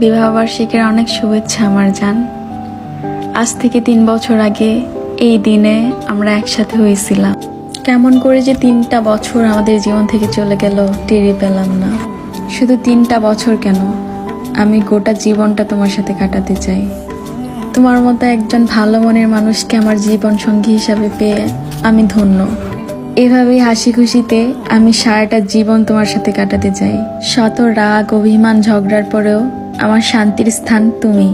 বিবাহবার্ষিকীর অনেক শুভেচ্ছা, আমার যান আজ থেকে তিন বছর আগে এই দিনে আমরা একসাথে হয়েছিলাম। কেমন করে যে তিনটা বছর আমাদের জীবন থেকে চলে গেল টেরি পেলাম না। শুধু তিনটা বছর কেন? আমি গোটা জীবনটা তোমার সাথে কাটাতে চাই। তোমার মতো একজন ভালো মনের মানুষকে আমার জীবন সঙ্গী হিসাবে পেয়ে আমি ধন্য। এভাবেই হাসি খুশিতে আমি সারাটা জীবন তোমার সাথে কাটাতে চাই। শত রাগ, অভিমান, ঝগড়ার পরেও আমার শান্তির স্থান তুমি।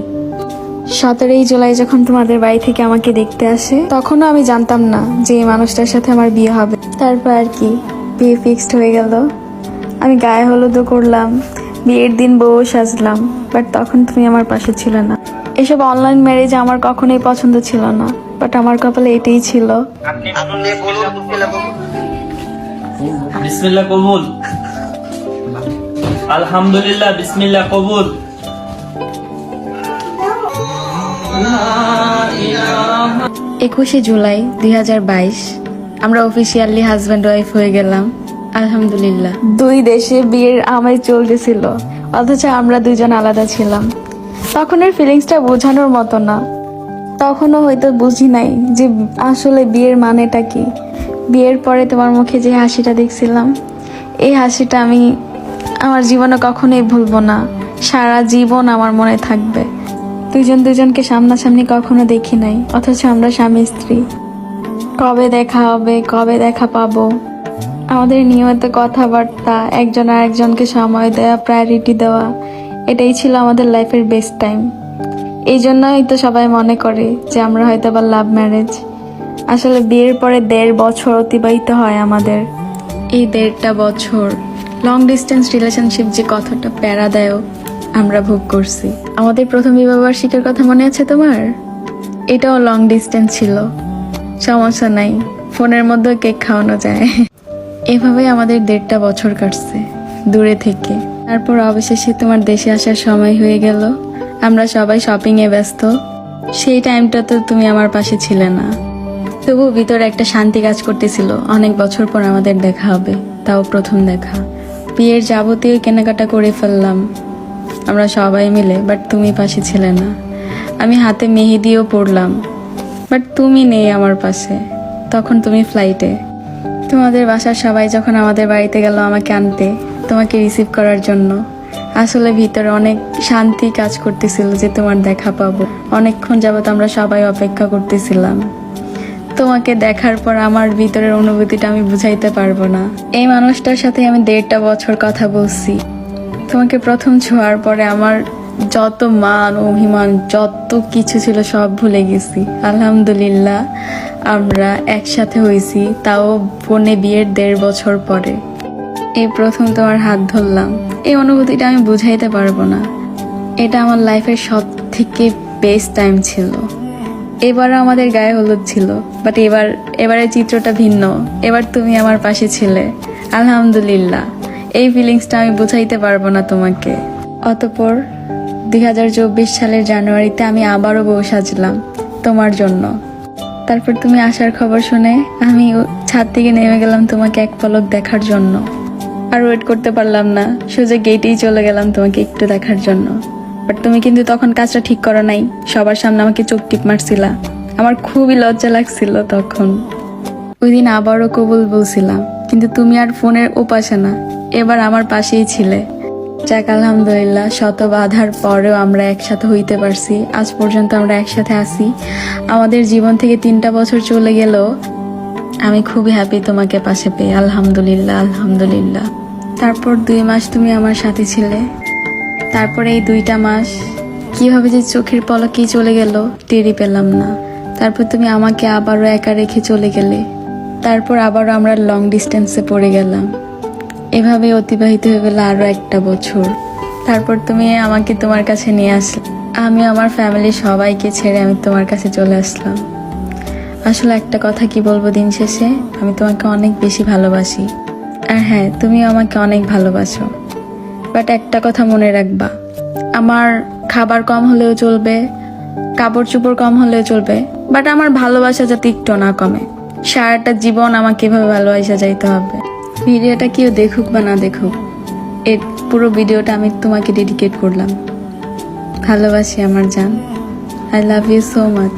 সতেরোই জুলাই যখন তোমাদের বাড়ি থেকে আমাকে দেখতে আসে তখনও আমি জানতাম না যে এই মানুষটার সাথে আমার বিয়ে হবে। তারপর আর কি বিয়ে ফিক্সড হয়ে গেল। আমি গায়ে হলুদও করলাম বিয়ের দিন বউ সাজলাম বাট তখন তুমি আমার পাশে ছিল না। এসব অনলাইন ম্যারেজ আমার কখনোই পছন্দ ছিল না বাট আমার কপালে এটাই ছিল। আপনি বলুন। বিসমিল্লাহ বলুন। বিসমিল্লাহ কবুল। আলহামদুলিল্লাহ বিসমিল্লাহ কবুল। একুশে জুলাই দু হাজার বাইশ, আমরা অফিসিয়ালি হাজব্যান্ড ওয়াইফ হয়ে গেলাম। আলহামদুলিল্লাহ। দুই দেশে বিয়ের আমায় চলতেছিল, অথচ আমরা দুজন আলাদা ছিলাম। তখনের ফিলিংসটা বোঝানোর মতো না। তখনও হয়তো বুঝি নাই যে আসলে বিয়ের মানেটা কি। বিয়ের পরে তোমার মুখে যে হাসিটা দেখছিলাম, এই হাসিটা আমি আমার জীবনে কখনোই ভুলবো না। সারা জীবন আমার মনে থাকবে। দুজন দুজনকে সামনাসামনি কখনো দেখি নাই, অথচ আমরা স্বামী স্ত্রী। কবে দেখা হবে, কবে দেখা পাবো? আমাদের নিয়মিত কথাবার্তা, একজন আর একজনকে সময় দেওয়া প্রায়োরিটি দেওয়া, এটাই ছিল আমাদের লাইফের বেস্ট টাইম এই জন্যই তো সবাই মনে করে যে আমরা হয়তো আবার লাভ ম্যারেজ আসলে বিয়ের পরে দেড় বছর অতিবাহিত হয় আমাদের। এই দেড়টা বছর লং ডিস্টেন্স রিলেশনশিপ যে কতটা প্যারাদায়ক আমরা ভোগ করছি। আমাদের প্রথম বিবাহবার্ষিকীর কথা মনে আছে তোমার? এটাও লং ডিস্টেন্স ছিল। সমস্যা নাই, ফোনের মধ্যে কেক খাওয়ানো যায়। এভাবে আমাদের দেড়টা বছর কাটছে, দূরে থেকে। তারপর অবশেষে তোমার দেশে আসার সময় হয়ে গেল। আমরা সবাই শপিং এ ব্যস্ত। সেই টাইমটা তো তুমি আমার পাশে ছিলে না। তবু ভিতরে একটা শান্তি কাজ করতেছিল। অনেক বছর পর আমাদের দেখা হবে, তাও প্রথম দেখা। বিয়ের যাবতীয় কেনাকাটা করে ফেললাম। আমরা সবাই মিলে বাট তুমি পাশে ছিলে না। আমি হাতে মেহেদিও পড়লাম বাট তুমি নেই আমার পাশে। তখন তুমি ফ্লাইটে তোমাদের বাসার সবাই যখন আমাদের বাড়িতে গেল আমাকে আনতে, তোমাকে রিসিভ করার জন্য। আসলে ভিতরে অনেক শান্তি কাজ করতেছিল যে তোমার দেখা পাবো। অনেকক্ষণ যাবত আমরা সবাই অপেক্ষা করতেছিলাম। তোমাকে দেখার পর আমার ভিতরের অনুভূতিটা আমি বুঝাইতে পারব না। এই মানুষটার সাথে আমি দেড়টা বছর কথা বলছি। তোমাকে প্রথম ছোঁয়ার পরে আমার যত মান, অভিমান, যত কিছু ছিল সব ভুলে গেছি। আলহামদুলিল্লাহ, আমরা একসাথে হয়েছি, তাও বোনে বিয়ের দেড় বছর পরে। এই প্রথম তোমার হাত ধরলাম। এই অনুভূতিটা আমি বুঝাইতে পারব না। এটা আমার লাইফের সব থেকে বেস্ট টাইম ছিল। এবারও আমাদের গায়ে হলুদ ছিল বাট এবার, এবারের চিত্রটা ভিন্ন। এবার তুমি আমার পাশে ছিলে। আলহামদুলিল্লাহ। এই ফিলিংসটা আমি বুঝাইতে পারব না তোমাকে। অতপর দুই হাজার চব্বিশ সালের জানুয়ারিতে আমি আবারও বউ সাজলাম তোমার জন্য। তারপর তুমি আসার খবর শুনে আমি ছাদ থেকে নেমে গেলাম তোমাকে এক পলক দেখার জন্য। আর ওয়েট করতে পারলাম না, সোজা গেটেই চলে গেলাম তোমাকে একটু দেখার জন্য। বাট তুমি কিন্তু তখন কাজটা ঠিক করো নাই, সবার সামনে আমাকে চোখ টিপ মারছিলা। আমার খুবই লজ্জা লাগছিল তখন। ওই দিন আবারও কবুল বলছিলাম, কিন্তু তুমি আর ফোনের ওপাশে না। এবার আমার পাশেই ছিলে। যাক, আলহামদুলিল্লাহ, শত বাধার পরেও আমরা একসাথে হইতে পারছি। আজ পর্যন্ত আমরা একসাথে আছি। আমাদের জীবন থেকে তিনটা বছর চলে গেলেও আমি খুবই হ্যাপি তোমাকে পাশে পেয়ে। আলহামদুলিল্লাহ আলহামদুলিল্লাহ। তারপর দুই মাস তুমি আমার সাথে ছিলে। তারপরে এই দুইটা মাস, কীভাবে যে চোখের পলকেই চলে গেল টেরি পেলাম না। তারপর তুমি আমাকে আবারও একা রেখে চলে গেলে। তারপর আবারও আমরা লং ডিস্টেন্সে পড়ে গেলাম। এভাবে অতিবাহিত হয়ে গেল আরও একটা বছর। তারপর তুমি আমাকে তোমার কাছে নিয়ে আসলে। আমি আমার ফ্যামিলির সবাইকে ছেড়ে আমি তোমার কাছে চলে আসলাম। আসলে একটা কথা কি বলব দিন শেষে? আমি তোমাকে অনেক বেশি ভালোবাসি। আর হ্যাঁ তুমি আমাকে অনেক ভালোবাসো। বাট একটা কথা মনে রাখবা। আমার খাবার কম হলেও চলবে কাপড় চোপড় কম হলেও চলবে বাট আমার ভালোবাসা যাতে একটু না কমে। সারাটা জীবন আমাকে এভাবে ভালোবাসা যাইতে হবে। ভিডিওটা কেউ দেখুক বা না দেখুক, এর পুরো ভিডিওটা আমি তোমাকে ডেডিকেট করলাম। ভালোবাসি আমার জান। I love you so much